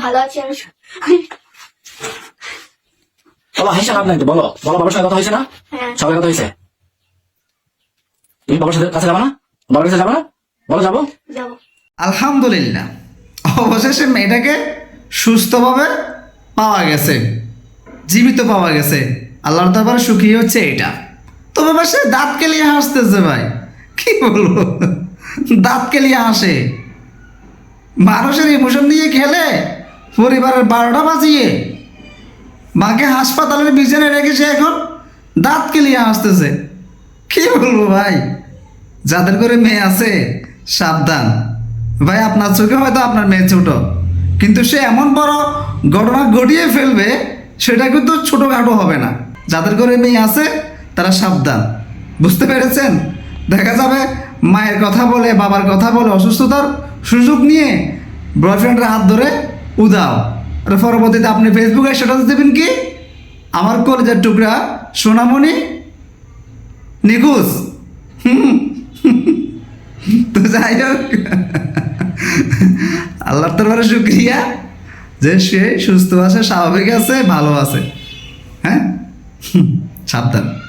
ভালো আছি আমি। হাসে লাভ নাই বলো। বলো বাবার সঙ্গে কথা হয়েছে না? হ্যাঁ। সবাই কথা হয়েছে? তুমি বাবার সাথে কাছে যাবা না? বাবার কাছে যাবা না? বলো যাব? যাব। আলহামদুলিল্লাহ। অবশেষে মেয়েটাকে সুস্থভাবে পাওয়া গেছে। জীবিত পাওয়া গেছে। আল্লাহর দরবারে সুখী হচ্ছে এটা। তো বাবা সে দাঁত কেলিয়ে হাসতেছে ভাই। কি বলব? দাঁত কেলিয়ে হাসে। মানুষের ইমোশন দিয়ে খেলে পরিবারের বারোটা বাজিয়ে মাকে হাসপাতালের বিছানে রেখেছে এখন, দাঁত কেলিয়ে হাসতেছে কি বলব ভাই? যাদের করে মেয়ে আছে, সাবধান। ভাই, আপনার চোখে হয়তো আপনার মেয়ে ছোট, কিন্তু সে এমন বড় ঘটনা ঘটিয়ে ফেলবে, সেটা কিন্তু ছোটোখাটো হবে না। যাদের করে মেয়ে আছে, তারা সাবধান। বুঝতে পেরেছেন? দেখা যাবে মায়ের কথা বলে, বাবার কথা বলে অসুস্থতার সুযোগ নিয়ে বয়ফ্রেন্ডের হাত ধরে উদাও। পরবর্তীতে আপনি ফেসবুকে সেটা দেবেন কি? আমার কলেজের টুকরা সোনামণি নিখোঁজ। তো যাই হোক। আল্লাহর দরবারে শুক্রিয়া যে সে সুস্থ আছে, স্বাভাবিক আছে, ভালো আছে। হ্যাঁ? সাবধান।